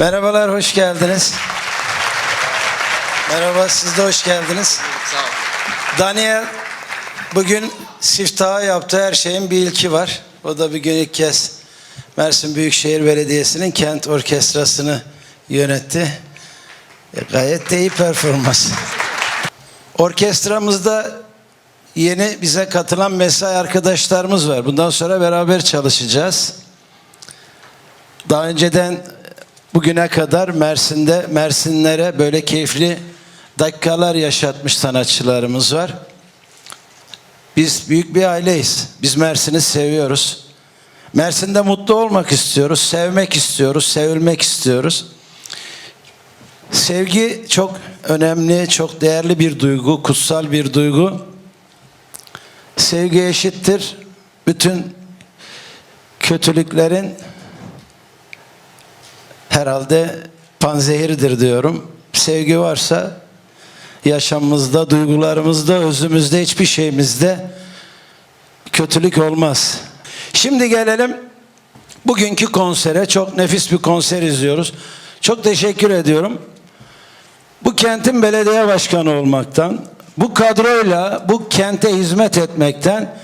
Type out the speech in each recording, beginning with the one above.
Merhabalar, hoş geldiniz. Merhaba, siz de hoş geldiniz. Daniel bugün siftahı yaptı. Her şeyin bir ilki var. O da bir gün ilk kez Mersin Büyükşehir Belediyesi'nin kent orkestrasını yönetti. E, gayet de iyi performans. Orkestramızda yeni bize katılan mesai arkadaşlarımız var. Bundan sonra beraber çalışacağız. Daha önceden bugüne kadar Mersin'de Mersinlere böyle keyifli dakikalar yaşatmış sanatçılarımız var. Biz büyük bir aileyiz. Biz Mersin'i seviyoruz. Mersin'de mutlu olmak istiyoruz, sevmek istiyoruz, sevilmek istiyoruz. Sevgi çok önemli, çok değerli bir duygu, kutsal bir duygu. Sevgi eşittir. Bütün kötülüklerin herhalde panzehirdir diyorum. Sevgi varsa yaşamımızda, duygularımızda, özümüzde, hiçbir şeyimizde kötülük olmaz. Şimdi gelelim bugünkü konsere. Çok nefis bir konser izliyoruz. Çok teşekkür ediyorum. Bu kentin belediye başkanı olmaktan, bu kadroyla bu kente hizmet etmekten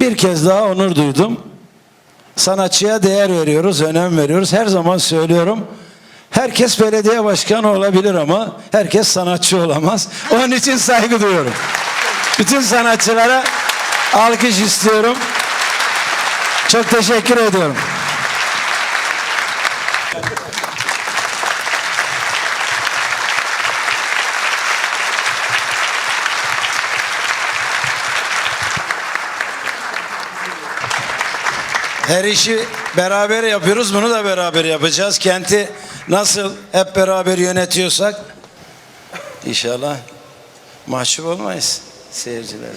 bir kez daha onur duydum. Sanatçıya değer veriyoruz, önem veriyoruz. Her zaman söylüyorum. Herkes belediye başkanı olabilir ama herkes sanatçı olamaz. Onun için saygı duyuyorum. Bütün sanatçılara alkış istiyorum. Çok teşekkür ediyorum. Her işi beraber yapıyoruz. Bunu da beraber yapacağız. Kenti nasıl hep beraber yönetiyorsak inşallah mahcup olmayız seyircilere.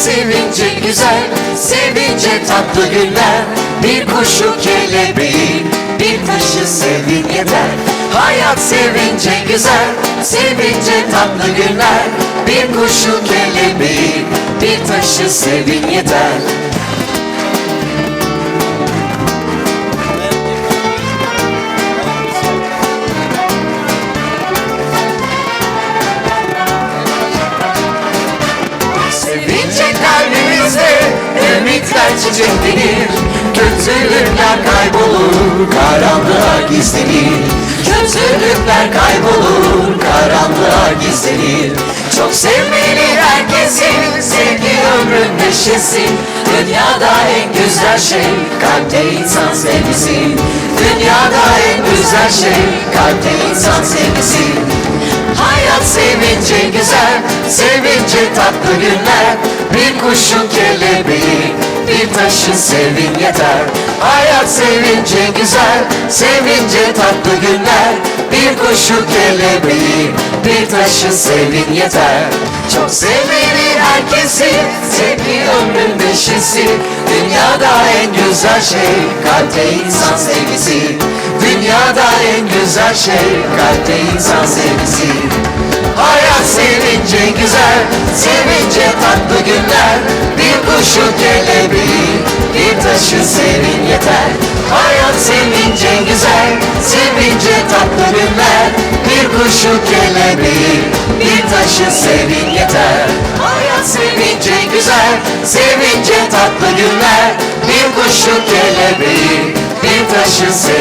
Sevince güzel, sevince tatlı günler. Bir kuşu kelebeği, bir taşı sevin yeter. Hayat sevince güzel, sevince tatlı günler. Bir kuşu kelebeği, bir taşı sevin yeter ümitler çiçeklenir Kötülükler kaybolur, karanlığa gizlenir. Kötülükler kaybolur, karanlığa gizlenir. Çok sevmeli herkesin, sevgi ömrün neşesi Dünyada en güzel şey, kalpte insan sevgisi. Dünyada en güzel şey, kalpte insan sevgisi. Hayat sevince güzel, sevince tatlı günler. Bir kuşun kelebeği, bir taşı sevin yeter. Hayat sevince güzel, sevince tatlı günler. Bir kuşun kelebeği, bir taşı sevin yeter. Çok sevmeli herkesi, sevgi ömrün neşesi Dünyada en güzel şey, kalpte insan sevgisi. Dünyada en güzel şey kalpte insan sevgisi. Hayat sevince güzel, sevince tatlı günler. Bir kuşu kelebeği, taşı sevin yeter. Hayat sevince güzel, sevince tatlı günler. Bir kuşu kelebeği, bir taşı sevin yeter. Hayat sevince güzel, sevince tatlı günler. Bir kuşu kelebeği, bir taşı sevin